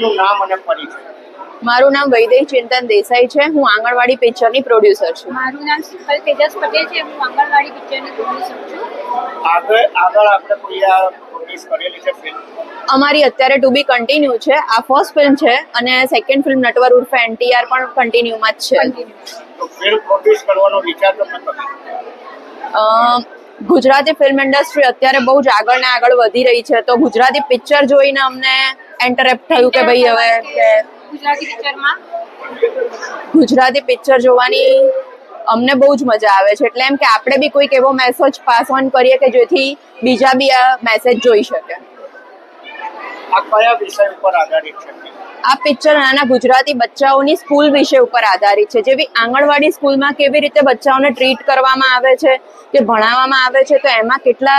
આપનું નામ અને પરિચય? મારું નામ વૈદેહી ચિંતન દેસાઈ છે. હું આંગણવાડી પિક્ચરની પ્રોડ્યુસર છું. મારું નામ શીતલ તેજસ પટેલ છે. હું આંગણવાડી પિક્ચરની પ્રોડ્યુસર છું. આગળ આગળ આપણે કોઈ આ પ્રોડ્યુસ કરેલી છે ફિલ્મ અમારી અત્યારે ટુ બી કન્ટિન્યુ છે. આ ફર્સ્ટ ફિલ્મ છે અને સેકન્ડ ફિલ્મ નટવર ઉર્ફે એનટીઆર પણ કન્ટિન્યુમાં જ છે. ફિલ્મ પ્રોડ્યુસ કરવાનો વિચાર તમને કયો? ગુજરાતી ફિલ્મ ઇન્ડસ્ટ્રી અત્યારે બહુ જ આગળ ને આગળ વધી રહી છે. તો ગુજરાતી પિક્ચર જોઈને અમને એન્ટરેપ્ટ થયું કે ભાઈ હવે ગુજરાતી પિક્ચરમાં ગુજરાતી પિક્ચર જોવાની અમને બહુ જ મજા આવે છે. એટલે એમ કે આપણે બી કોઈક એવો મેસેજ પાસ ઓન કરીએ કે જેથી બીજા બી આ મેસેજ જોઈ શકે. આ કયા વિષય ઉપર આધારિત છે? આ પિક્ચર નાના ગુજરાતી બચ્ચાઓની સ્કૂલ વિશે ઉપર આધારિત છે. જેવી આંગણવાડી સ્કૂલમાં કેવી રીતે બચ્ચાઓને ટ્રીટ કરવામાં આવે છે કે ભણાવવામાં આવે છે તો એમાં કેટલા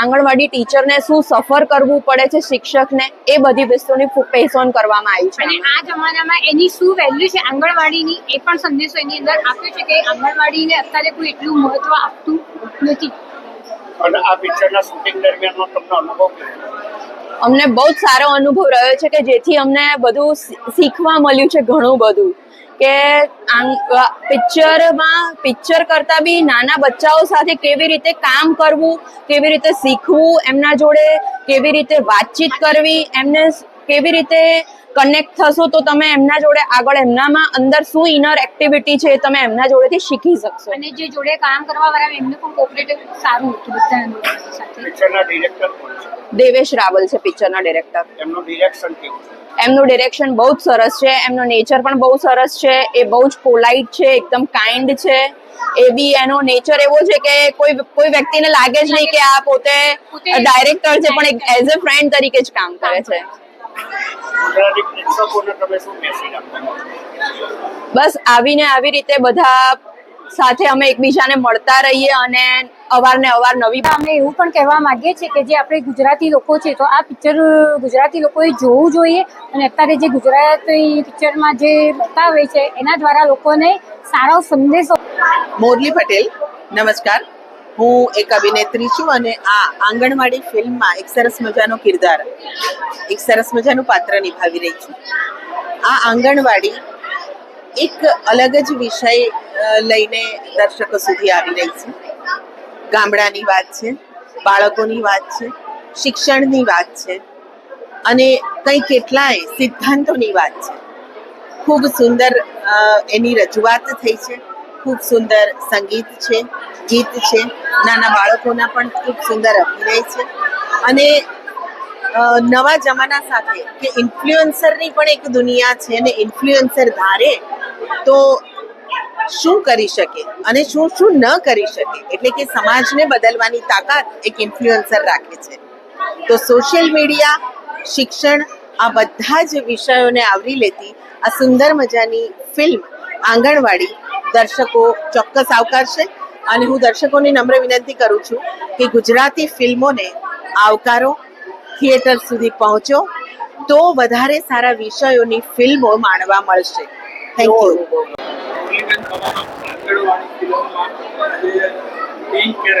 આંગણવાડી ટીચરને શું સફર કરવું પડે છે શિક્ષકને એ બધી વસ્તુની પેસોન કરવામાં આવી છે. અને આ જમાનામાં એની શું વેલ્યુ છે આંગણવાડીની એ પણ સંદેશો એની અંદર આપ્યો છે કે આંગણવાડીને અત્યારે કોઈ એટલું મહત્વ આપતું નથી. અને આ પિક્ચરના શૂટિંગ દરમિયાનનો તમને અનુભવ અમને બહુ જ સારો અનુભવ રહ્યો છે કે જેથી અમને બધું શીખવા મળ્યું છે ઘણું બધું. કે પિક્ચરમાં, પિક્ચર કરતાં બી નાના બચ્ચાઓ સાથે કેવી રીતે કામ કરવું, કેવી રીતે શીખવું, એમના જોડે કેવી રીતે વાતચીત કરવી, એમને કેવી રીતે કનેક્ટ થશો તો તમે એમના જોડે આગળ એમનામાં અંદર શું ઇનર એક્ટિવિટી છે તમે એમના જોડેથી શીખી શકશો. અને જે જોડે કામ કરવા વાળા એમને પણ કોઓપરેટિવ સારું હતું બધા પિક્ચરના ડિરેક્ટર કોણ છે? દેવેશ રાવલ છે પિક્ચરના ડિરેક્ટર એમનું ડિરેક્શન કેવું છે? એમનું ડિરેક્શન બહુ જ સરસ છે એમનો નેચર પણ બહુ સરસ છે એ બહુ જ પોલાઇટ છે એકદમ કાઇન્ડ છે. એ બી એનો નેચર એવો છે કે કોઈ કોઈ વ્યક્તિને લાગે જ નહીં કે આ પોતે પોતે ડાયરેક્ટર છે પણ એક એઝ અ ફ્રેન્ડ તરીકે જ કામ કરે છે. ગુજરાતી પ્રેક્ષકોને તમે શું મેસેજ આપવા બસ આવીને આવી રીતે બધા સાથે અમે એકબીજાને મળતા રહીએ અને અવારને અવાર નવી અમે એવું પણ કહેવા માંગીએ છીએ કે જે આપણે ગુજરાતી લોકો છે તો આ પિક્ચર ગુજરાતી લોકોએ જોવું જોઈએ અને અત્યારે જે ગુજરાતી પિક્ચરમાં જે બતાવે છે એના દ્વારા લોકોને સારો સંદેશો મોરલી પટેલ નમસ્કાર. હું એક અભિનેત્રી છું અને આ આંગણવાડી ફિલ્મમાં એક સરસ મજાનો કિરદાર, એક સરસ મજાનું પાત્ર નિભાવી રહી છું. આ આંગણવાડી એક અલગ જ વિષય લઈને દર્શકો સુધી આવી રહી છે. ગામડાની વાત છે, બાળકોની વાત છે, શિક્ષણની વાત છે અને કંઈ કેટલાય સિદ્ધાંતોની વાત છે. ખૂબ સુંદર એની રજૂઆત થઈ છે. ખૂબ સુંદર સંગીત છે, ગીત છે. નાના બાળકોના પણ ખૂબ સુંદર અભિનય છે. અને નવા જમાના સાથે કે ઇન્ફ્લુએન્સરની પણ એક દુનિયા છે અને ઇન્ફ્લુએન્સર ધારે, તો શું કરી શકે? અને શું શું ન કરી શકે? એટલે કે સમાજને બદલવાની તાકાત એક ઇન્ફ્લુએન્સર રાખે છે. તો સોશિયલ મીડિયા શિક્ષણ, આ બધા જ વિષયોને આવરી લેતી આ સુંદર મજાની ફિલ્મ આંગણવાડી દર્શકો ચોક્કસ આવકારશે અને હું દર્શકોની નમ્ર વિનંતી કરું છું કે ગુજરાતી ફિલ્મોને આવકારો, થિયેટર સુધી પહોંચો, તો વધારે સારા વિષયોની ફિલ્મો માણવા મળશે થેન્ક યુ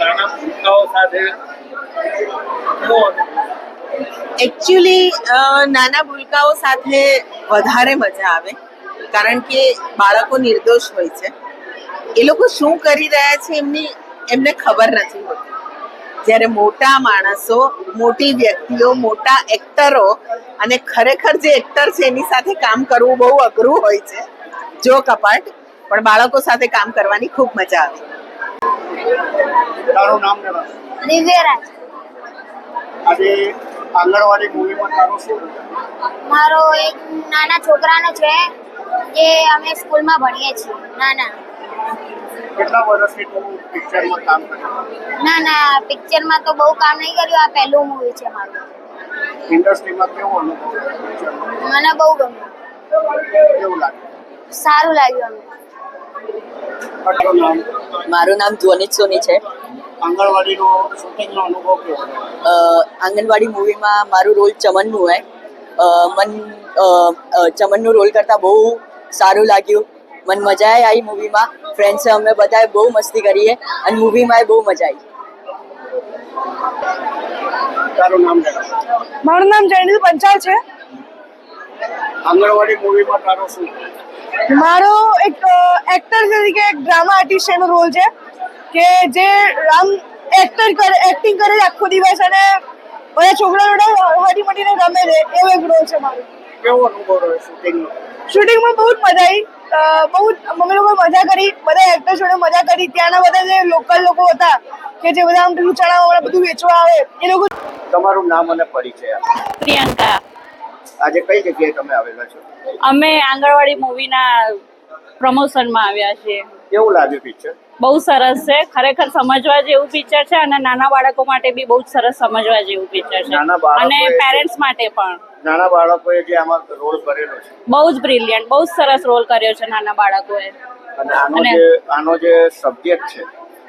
નાના ભૂલકાઓ સાથે? એકચ્યુઅલી નાના ભૂલકાઓ સાથે વધારે મજા આવે કારણ કે બાળકો નિર્દોષ હોય છે. એ લોકો શું કરી રહ્યા છે એમની એમને ખબર નથી હોતી. જ્યારે મોટા માણસો મોટી વ્યક્તિઓ મોટા એક્ટરો અને ખરેખર જે એક્ટર છે એની સાથે કામ કરવું બહુ અઘરું હોય છે. જો કપાટ પણ બાળકો સાથે કામ કરવાની ખૂબ મજા આવે. તારું નામ દિવ્યરાજ આજે આંગણવાડી મૂવીમાં તારો શું મારો એક નાના છોકરાનો છે જે અમે સ્કૂલમાં ભણીએ છીએ. નાના કેટલા વર્ષથી તું પિક્ચરમાં કામ કરે? ના ના પિક્ચરમાં તો બહુ કામ નહીં કર્યું. આ પહેલું મૂવી છે મારું. ઇન્ડસ્ટ્રીમાં કેવો અનુભવ મને બહુ ગમ્યું. કેવું લાગ્યું? સારું લાગ્યું અમને. મારું નામ ધ્વનિત સોની છે. આંગણવાડીનો શૂટિંગનો અનુભવ કેવો આંગણવાડી મૂવીમાં મારું રોલ ચમનનું હોય મન ચમનનું રોલ કરતાં બહુ સારું લાગ્યું. મને મજા આવી મૂવીમાં ફ્રેન્ડ્સે અમે બધાએ બહુ મસ્તી કરીએ અને મૂવીમાં બહુ મજા આવી તારું નામ જણાવ. મારું નામ જયનીલ પંચાલ છે. આંગણવાડી મૂવીમાં તારો શું? મારો એક એક્ટર તરીકે એક ડ્રામા આર્ટિસ્ટ એનો રોલ છે. કે જે આમ એક્ટર કરે એક્ટિંગ કરે આખો દિવસ અને બધા છોકરા જોડે હરી મળીને રમે છે. એવો એક રોલ છે મારો. કેવો અનુભવ રહ્યો શૂટિંગનો શૂટિંગમાં બહુ જ મજા આવી. બહુ જ અમે લોકો મજા કરી. બધા એક્ટર જોડે મજા કરી. ત્યાંના બધા જે લોકલ લોકો હતા કે જે બધા આમ પેલું ચણા વણા બધું વેચવા આવે એ લોકો તમારું નામ અને પરિચય. પ્રિયંકા. આજે કઈ જગ્યાએ તમે આવેલા છો? અમે આંગણવાડી મૂવીના પ્રમોશનમાં આવ્યા છીએ. કેવું લાગ્યું પિક્ચર બહુ સરસ છે. ખરેખર સમજવા જેવું પિક્ચર છે અને નાના બાળકો માટે બી બહુ જ સરસ સમજવા જેવું પિક્ચર છે. અને પેરેન્ટ્સ માટે પણ. નાના બાળકોએ જે આમાં રોલ કરેલો છે. બહુ જ બ્રિલિયન્ટ બહુ જ સરસ રોલ કર્યો છે નાના બાળકોએ. અને આનો જે આનો જે સબ્જેક્ટ છે.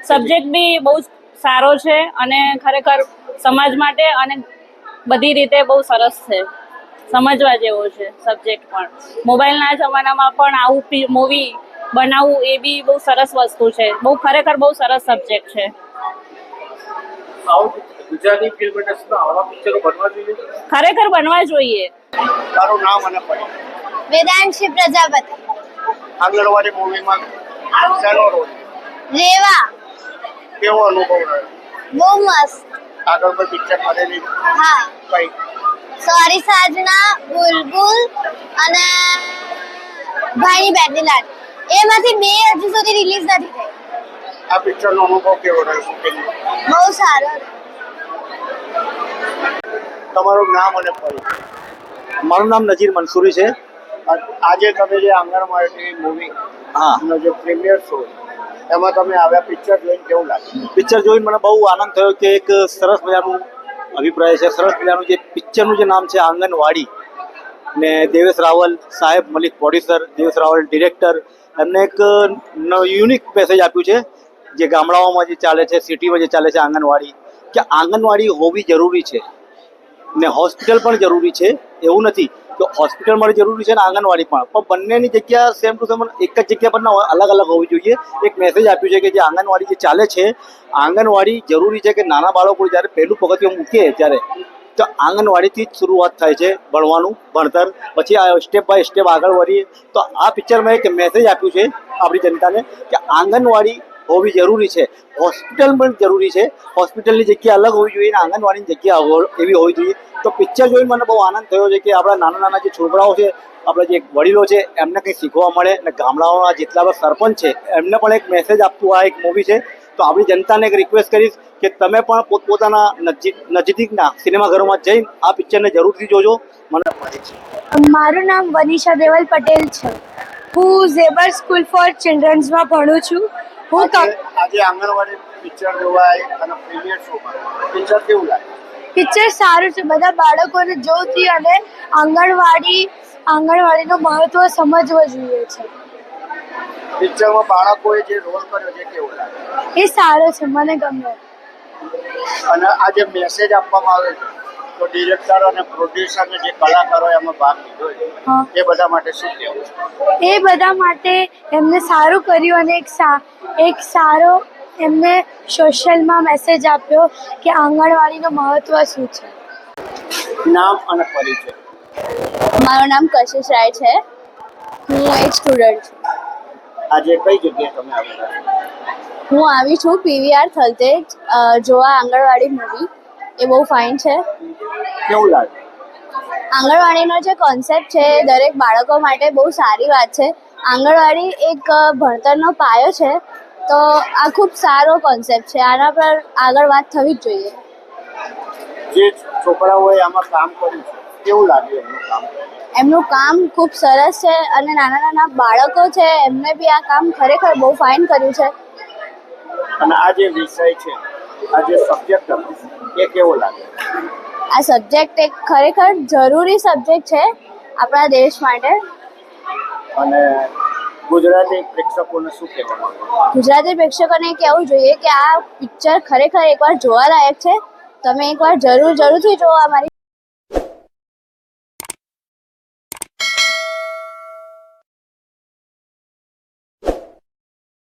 સબ્જેક્ટ બી બહુ જ સારો છે અને ખરેખર સમાજ માટે અને બધી રીતે બહુ સરસ છે. સમજવા જેવો છે સબ્જેક્ટ પણ. મોબાઈલના જમાનામાં પણ આવું મૂવી બનાવવું એ બી બહુ સરસ વસ્તુ છે. બહુ ખરેખર બહુ સરસ સબ્જેક્ટ છે. ગુજરાતી ફિલ્મ ઇન્ડસ્ટ્રીમાં આવા પિક્ચરો બનવા જોઈએ? ખરેખર બનવા જોઈએ. તારું નામ અને પરિચય વેદાંશી પ્રજાપતિ. આંગણવાડી મૂવીમાં શેનો રોલ રેવા. કેવો અનુભવ રહ્યો? બહુ મસ્ત. આગળ કોઈ પિક્ચર કરેલી હા. કઈ? સોરી સાજના બુલબુલ અને ભાઈની બેટની લાડ એમાંથી બે હજુ સુધી રિલીઝ નથી થઈ. આ પિક્ચરનો અનુભવ કેવો રહ્યો શૂટિંગ બહુ સારો. તમારું નામ અને પરિચય મારું નામ નજીર મંસૂરી છે. આજે તમે જે આંગણવાડી મૂવી હા. જે પ્રીમિયર શો એમાં તમે આવ્યા પિક્ચર જોઈને કેવું લાગ્યું? પિક્ચર જોઈને મને બહુ આનંદ થયો કે એક સરસ મજાનું અભિપ્રાય છે. સરસ મજાનું જે પિક્ચરનું જે નામ છે આંગણવાડી ને દેવેશ રાવલ સાહેબ મલિક પ્રોડ્યુસર દેવેશ રાવલ ડિરેક્ટર એમને એક યુનિક મેસેજ આપ્યું છે, જે ગામડાઓમાં જે ચાલે છે સિટીમાં જે ચાલે છે આંગણવાડી, કે આંગણવાડી હોવી જરૂરી છે. ને હોસ્પિટલ પણ જરૂરી છે, એવું નથી કે હોસ્પિટલ માટે જરૂરી છે ને આંગણવાડી પણ. પણ બંનેની જગ્યા સેમ ટુ સેમ એક જ જગ્યા પર ના અલગ અલગ હોવી જોઈએ. એક મેસેજ આપ્યું છે કે જે આંગણવાડી જે ચાલે છે, આંગણવાડી જરૂરી છે કે નાના બાળકો જ્યારે પહેલું પગથિયું મૂકે ત્યારે તો આંગણવાડીથી જ શરૂઆત થાય છે ભણવાનું, ભણતર. પછી આ સ્ટેપ બાય સ્ટેપ આગળ વધીએ. તો આ પિક્ચરમાં એક મેસેજ આપ્યું છે આપણી જનતાને કે આંગણવાડી હોવી જરૂરી છે. હોસ્પિટલ પણ જરૂરી છે. હોસ્પિટલની જગ્યા અલગ હોવી જોઈએ અને આંગણવાડીની જગ્યા એવી હોવી જોઈએ. તો પિક્ચર જોઈને મને બહુ આનંદ થયો છે કે આપણા નાના નાના જે છોકરાઓ છે, આપણા જે વડીલો છે, એમને કંઈ શીખવા મળે અને ગામડાઓના જેટલા પણ સરપંચ છે, એમને પણ એક મેસેજ આપતું આ એક મૂવી છે. તો આપણી જનતાને એક રિક્વેસ્ટ કરીશ કે તમે પણ પોતપોતાના નજીક નજીકના સિનેમાઘરોમાં જઈને આ પિક્ચરને જરૂરથી જોજો. મને મારું નામ વનિષા દેવલ પટેલ છે. હું ઝેબર સ્કૂલ ફોર ચિલ્ડ્રન્સમાં ભણું છું. હું આજે આજે આંગણવાડી પિક્ચર જોવાય અને પ્રીમિયર શો પિક્ચર કેવું લાગે? પિક્ચર સારું છે. બધા બાળકોને જોતી અને આંગણવાડી આંગણવાડીનું મહત્વ સમજવું જોઈએ છે. પિક્ચરમાં બાળકોએ જે રોલ કર્યો છે કેવો લાગે? એ સારો છે. મને ગમ્યો અને આ જે મેસેજ આપવામાં આવે છે તો ડિરેક્ટર અને પ્રોડ્યુસર જે કલાકારો એમાં ભાગ લીધો છે એ બધા માટે શું કહેવું એ બધા માટે એમને સારું કર્યું અને એક સા એક સારો એમને સોશિયલમાં મેસેજ આપ્યો કે આંગણવાડીનું મહત્વ શું છે. નામ અને પરિચય. મારું નામ કશિશ રાય છે. હું એક સ્ટુડન્ટ છું. આજે કઈ જગ્યાએ તમે આવેલા છો? હું આવી છું પીવીઆર થલતેજ જોવા આંગણવાડી મૂવી એ બહુ ફાઇન છે. કેવું લાગે? આંગણવાડીનો જે કોન્સેપ્ટ છે એ દરેક બાળકો માટે બહુ સારી વાત છે. આંગણવાડી એક ભણતરનો પાયો છે તો આ ખૂબ સારો કોન્સેપ્ટ છે. આના પર આગળ વાત થવી જ જોઈએ. જે છોકરાઓએ આમાં કામ કર્યું છે કેવું લાગ્યું એમનું કામ? એમનું કામ ખૂબ સરસ છે અને નાના નાના બાળકો છે એમને બી આ કામ ખરેખર બહુ ફાઇન કર્યું છે. અને આ જે વિષય છે આ જે સબ્જેક્ટ હતો એ કેવો લાગે? આ સબ્જેક્ટ એક ખરેખર જરૂરી સબ્જેક્ટ છે આપણા દેશ માટે. અને ગુજરાતી પ્રેક્ષકોને શું કહેવા માંગો? ગુજરાતી પ્રેક્ષકોને કહેવું જોઈએ કે આ પિક્ચર ખરેખર એકવાર જોવાલાયક છે. તમે એકવાર જરૂર જરૂરથી જોવા અમારી